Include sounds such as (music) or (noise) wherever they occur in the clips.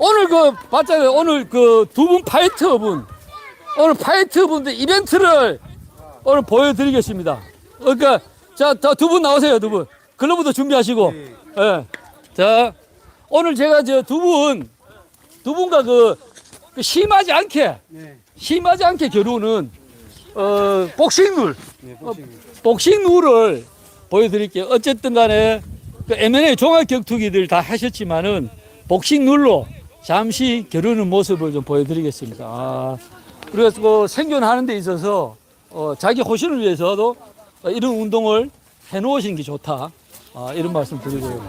오늘 그 봤잖아요. 오늘 그 두 분 파이터 분 오늘 파이터 분들 이벤트를 오늘 보여드리겠습니다. 그러니까 자두 분 나오세요 두 분. 글러브도 준비하시고. 예. 자 오늘 제가 저 두 분 두 분과 그, 그 심하지 않게 네. 심하지 않게 겨루는 어 복싱룰 네, 보시면. 복싱 룰을 보여드릴게요. 어쨌든 간에 그 M&A 종합 격투기들 다 하셨지만은 복싱 룰로 잠시 겨루는 모습을 좀 보여드리겠습니다. 아, 그래서 그 생존하는 데 있어서 어, 자기 호신을 위해서도 어, 이런 운동을 해놓으신 게 좋다. 아, 이런 말씀 드리고요.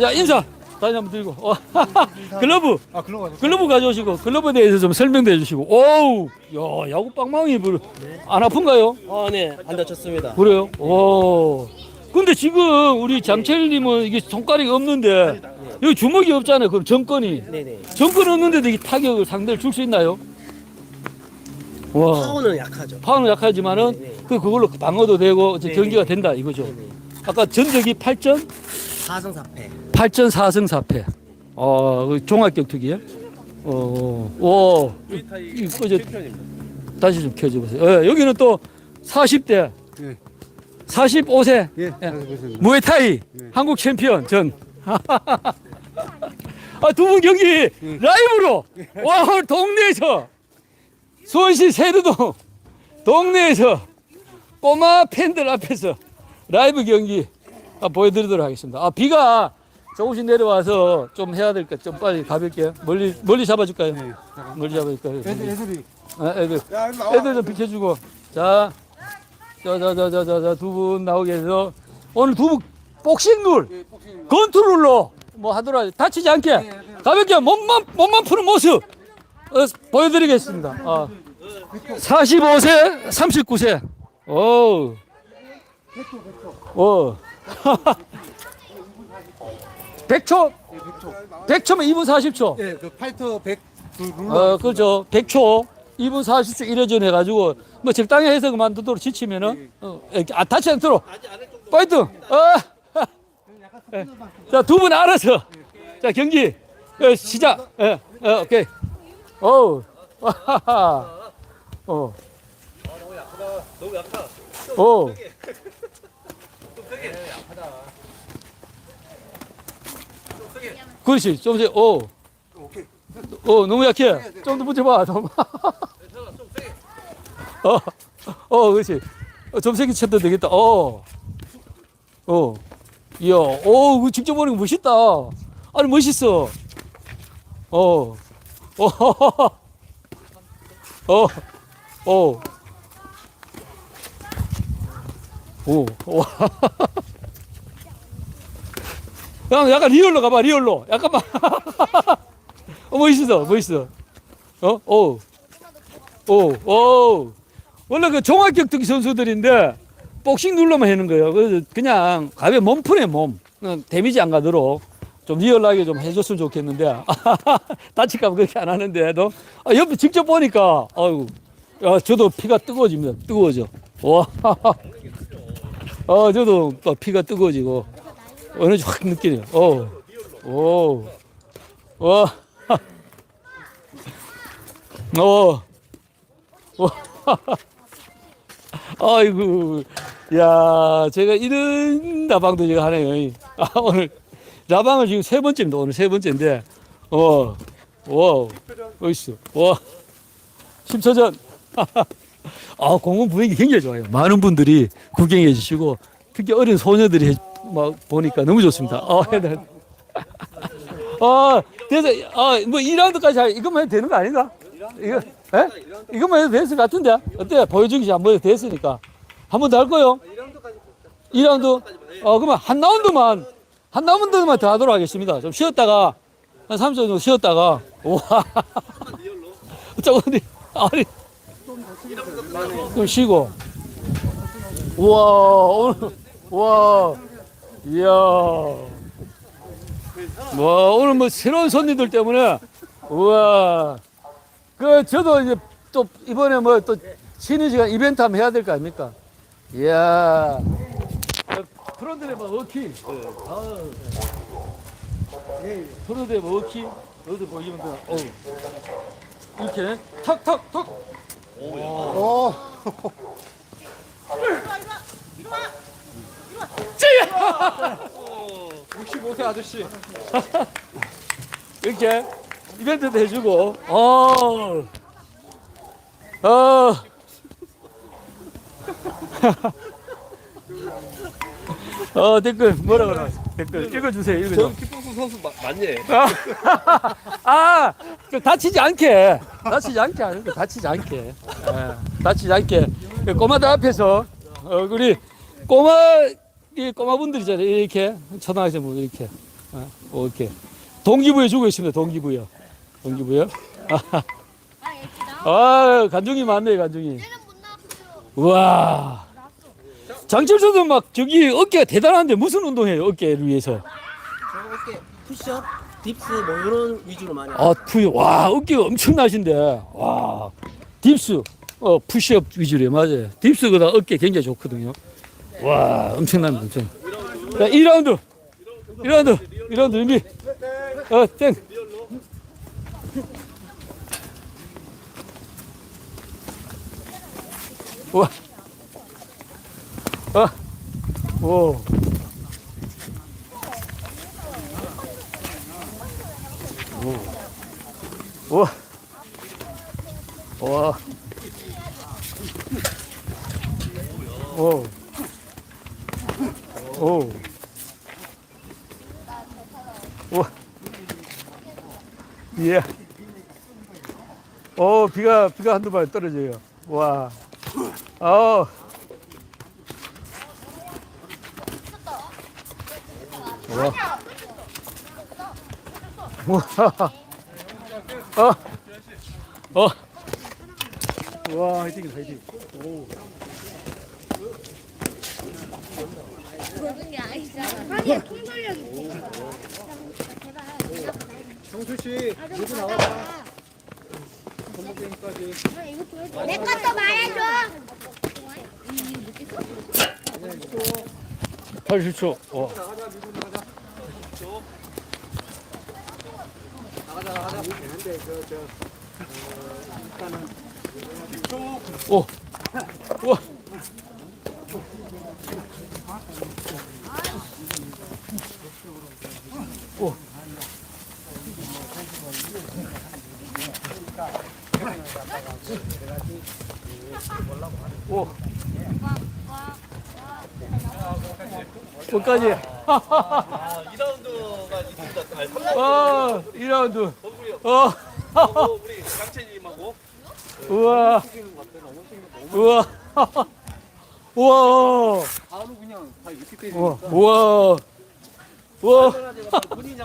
자, 인사 다시 한번 드리고. 어, (laughs) 글러브. 아, 거 글러브 가져오시고 글러브에 대해서 좀 설명도 해주시고 오우 야 야구 빵망이 뭐, 안 아픈가요? 아, 네, 안 다쳤습니다. 그래요? 오. 근데 지금 우리 장철님은 이게 손가락이 없는데 여기 주먹이 없잖아요. 그럼 정권이 네네. 정권 없는데도 이 타격을 상대를 줄 수 있나요? 와. 파워는 약하죠. 파워는 약하지만은 네, 네. 그 그걸로 방어도 되고 이제 네, 경기가 네. 된다 이거죠. 네네. 아까 전적이 8전 4승 4패. 8전 4승 4패. 어, 그 종합격투기요? 어, 오, 이거 이제 다시 좀 켜줘 보세요. 예, 여기는 또 40대, 네. 45세 예. 예. 무에타이 네. 한국 챔피언 전. (laughs) 아, 두 분 경기 라이브로 와 오늘 동네에서 수원시 세르동 동네에서 꼬마 팬들 앞에서 라이브 경기 아, 보여드리도록 하겠습니다. 아 비가 조금씩 내려와서 좀 해야 될 것 좀 빨리 가볼게요. 멀리 멀리 잡아줄까요? 네. 멀리 잡아줄까요? 애들, 애들이. 아, 애들 야, 나와. 애들 좀 비켜주고 자, 자 자 자 자 자 자 두 분 나오게 해서 오늘 두 분 복싱 룰 예, 복싱. 건투룰로 뭐 하더라 다치지 않게 가볍게 몸만 몸만 푸는 모습 어, 보여드리겠습니다. 아, 45세, 39세. 오, 오. 100초, 예, 100초. 100초면 2분 40초. 예, 그 파이터 100. 그 룰러. 어, 그렇죠. 100초, 2분 40초 1회전 해가지고, 뭐 적당히 해서 그만두도록 지치면은, 어, 이렇게, 아, 다치 않도록. 파이팅! 어! 예. 자, 두 분 알아서. 자, 경기, 예, 시작. 예, 어, 오케이. 어우, 와하하. (laughs) 어. 너무 약하. 어. 그렇지. 좀 이제 어. 오케이. 어, 너무 약해. 좀 더 붙여봐. 좀. (laughs) 어, 어, 그렇지. 어, 좀 세게 쳐도 되겠다. 어. 어. 이야, 오, 그 직접 보는 거 멋있다. 아니, 멋있어. 어. 어. (laughs) 어. 어. 오, 와. 야, (laughs) 약간 리얼로 가봐, 리얼로. 약간만. (laughs) 어, 멋있어, 멋있어. 어, 오, 오, 오. 원래 그 종합격투기 선수들인데, 복싱 눌러만 하는 거예요. 그래서 그냥 가벼 몸푸네, 몸. 그냥 데미지 안 가도록 좀 리얼하게 좀 해줬으면 좋겠는데, (laughs) 다칠까봐 그렇게 안 하는데도, 아, 옆에 직접 보니까, 아유, 야, 저도 피가 뜨거워집니다. 뜨거워져. 와. 어, (laughs) 저도 또 피가 뜨거워지고, 에너지 확 느끼네요. 어, 오, 와, (laughs) 어, 와, 아이고, 야, 제가 이런 라방도 제가 하네요. 아, 오늘 라방을 지금 세 번째입니다. 오늘 세 번째인데, 어, 와, 멋있어. 와, 10초 전. (laughs) 아, 공원 분위기 굉장히 좋아요. 많은 분들이 구경해 주시고, 특히 어린 소녀들이 해- 막 보니까 너무 좋습니다. 어, 네. 아, 그래서, 아, 뭐 2라운드까지 하, 이것만 해도 되는 거 아닌가? 이거, 에? 이것만 해도 됐을 것 같은데? 어때? 보여주기 한번 해도 됐으니까. 한 번 더 할 거요? 2라운드? 어, 그러면 한 라운드만, 한 라운드만 더 하도록 하겠습니다. 좀 쉬었다가, 한 30초 정도 쉬었다가, 우와. 조금, (laughs) 아니, 좀 쉬고. 우와, 오늘, 우와, 이야. 와, 오늘 뭐 새로운 손님들 때문에, 우와. 그, 저도 이제 또 이번에 뭐 또 쉬는 시간 이벤트 한번 해야 될 거 아닙니까? 이야. 프로들의 뭐 워킹. 아우. 프로들의 뭐 워킹. 너희들 보이면 돼. 어. 이렇게 탁탁탁. 어. 65세 아저씨. (laughs) 이렇게 이벤트도 해주고. 어. 어. (laughs) 어 댓글 뭐라 그러 댓글 읽어주세요 읽어줘 킥복수 선수 마, 맞네. (laughs) 아, 그 다치지 않게, 다치지 않게 하는 거, 다치지 않게, 예, 다치지 않게. 그 꼬마들 앞에서 어, 우리 꼬마 이 꼬마분들이잖아요. 이렇게 초등학생 분 이렇게, 어, 뭐 이렇게 동기부여 주고 있습니다. 동기부여, 동기부여. 아 예쁘다. 아, 간중이 많네, 간중이. 우와. 장철수도 막 저기 어깨가 대단한데 무슨 운동해요? 어깨를 위해서. 저 어깨 푸시업, 딥스 뭐 이런 위주로 많이. 아, 푸, 와, 어깨가 엄청나신데. 와, 딥스, 어, 푸시업 위주로 맞아요. 딥스보다 어깨 굉장히 좋거든요. 와, 엄청납니다, 엄청. 자, 2라운드. 2라운드. 2라운드 준비. 어, 땡. 와. 아, 오. 와. 와. 오. 오. 와. 예. 오, 비가, 비가 한두 발 떨어져요. 와. 어. 와. 와. 어. 어. 와, 화이팅이다, 화이팅. 게 아니잖아. 아니야 통솔력 있지. 정수 씨, 누구 나와? 내 것도 말해줘. 80초. 와. 나가자, 나가자. 근데 저, 저, 어, 일단은 오. 와. 오. 오. 끝까지. 아, 2라운드가 있습니다. 아, 어, 2라운드. 어. 어, 우리 강채님하고 우와. 우와. 우와. 바로 그냥 다 이렇게 우와. 때리니까. 우와. 우와. 본인이